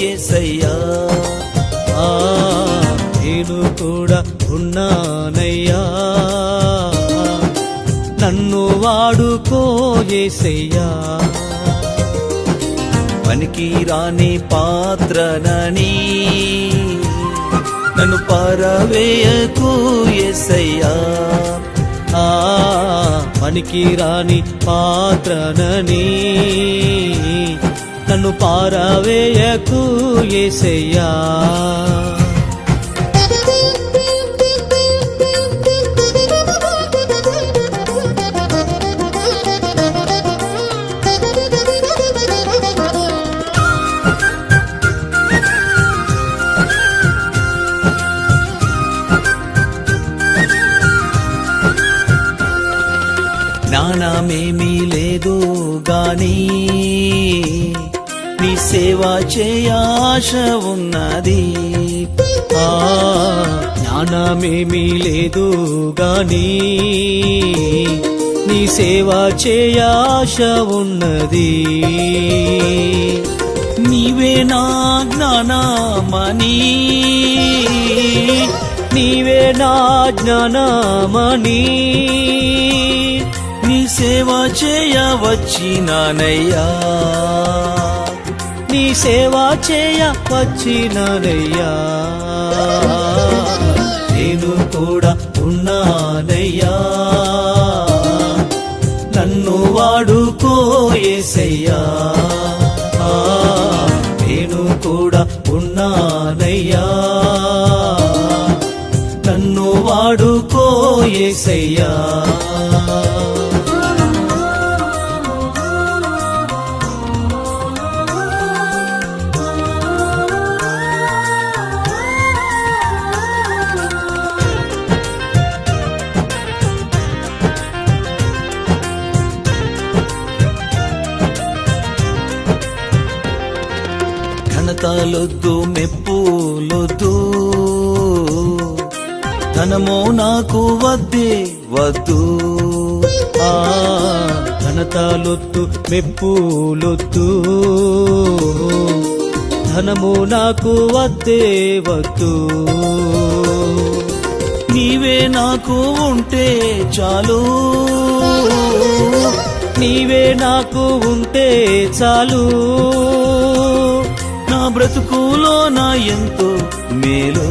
ఏసయ్యా. ఆ, నేను కూడా ఉన్నానయ్యా. నన్ను వాడుకో ఏసయ్యా. పనికి రాని పాత్రనని నన్ను పరవేయకు ఎసయ్యా ఆ పనికి రాని పాత్రనని నన్ను పారవేయకు ఏసయ్యా. జ్ఞానమేమీ లేదు గానీ సేవ చేయాశ ఉన్నది. ఆ జ్ఞానమేమీ లేదు గాని నీ సేవ చేయాశ ఉన్నది. నీవే నా జ్ఞానమణి నీవే నా జ్ఞానమణి నీ సేవ చేయవచ్చినానయ్యా నీ సేవా చేయ వచ్చినానయ్యా. నేను కూడా ఉన్నానయ్యా. నన్ను వాడుకోయేసయ్యా నేను కూడా ఉన్నానయ్యా. నన్ను వాడుకోయేసయ్యా ఏసయ్యా మెప్పులొద్దు. ధనమో నాకు వద్దే వద్దు. ఆ ఘనతలొద్దు మెప్పులొద్దు. ధనము నాకు వద్దే వద్దు. నీవే నాకు ఉంటే చాలు. నీవే నాకు ఉంటే చాలు. బ్రతుకులో నా ఎంతో మేలు.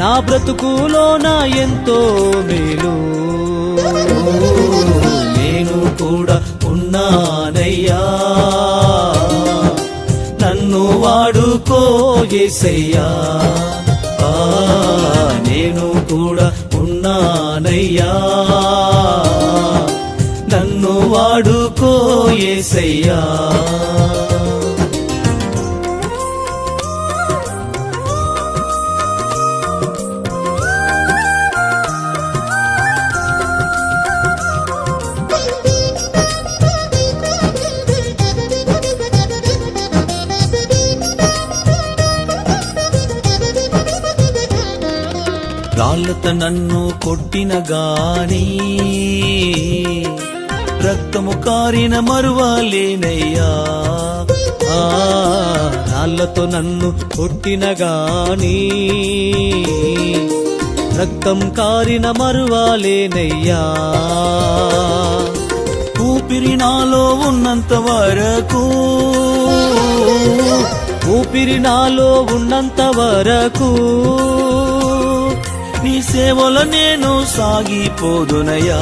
నా బ్రతుకులో నా ఎంతో మేలు. నేను కూడా ఉన్నానయ్యా. నన్ను వాడుకో ఏసయ్యా. ఆ, నేను కూడా ఉన్నానయ్యా. నన్ను వాడుకో ఏసయ్యా. రాళ్ళతో నన్ను కొట్టిన గాని రక్తము కారిన మరువాలేనయ్యా. ఆ, నన్ను కొట్టిన గాని రక్తం కారిన మరువాలేనయ్యా. ఊపిరి నాలో ఉన్నంత వరకు ఊపిరి నాలో ఉన్నంత వరకు నీ సేవలో నేను సాగిపోదునయా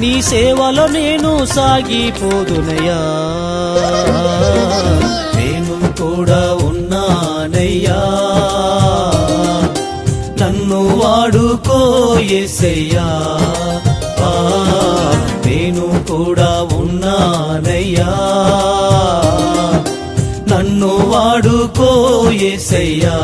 నీ సేవలో నేను సాగిపోదునయా నేను కూడా ఉన్నానయ్యా. నన్ను వాడుకో ఎసయ్యా నేను కూడా ఉన్నానయ్యా. నిన్ను వాడుకోయేసయ్యా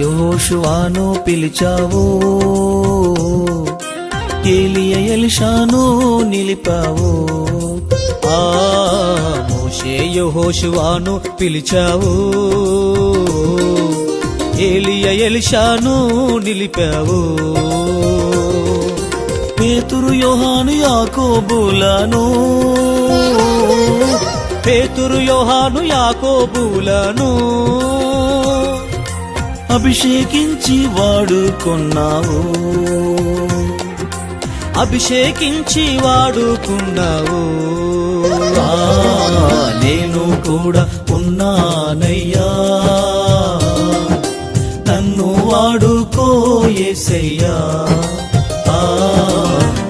యోషువాను పిలిచావో. ఏలియ ఎలిషాను నిలిపావు. ఆ మోషే యెహోషువాను పిలిచావు. ఏలియ ఎలిషాను నిలిపావు. పేతురు యోహాను యాకోబులను. పేతురు యోహాను యాకోబులను. అభిషేకించి వాడుకున్నావు. అభిషేకించి వాడుకున్నావు. నేను కూడా ఉన్నానయ్యా. తన్ను వాడుకోయేసయ్యా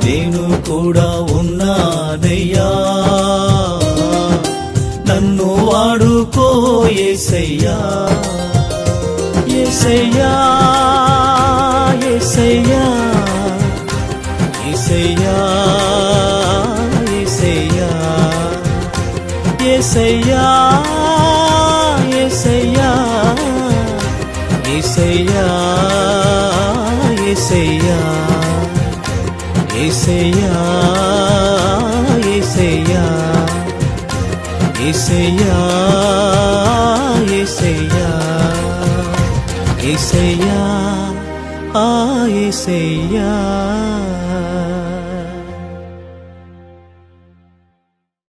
నేను కూడా ఉన్నానయ్యా. నన్ను వాడుకోయేసయ్యా ఏసయ్యా. యేసయ్యా యేసయ్యా యేసయ్యా యేసయ్యా యేసయ్యా యేసయ్యా యేసయ్యా యేసయ్యా యేసయ్యా ఆ ఏసయ్యా.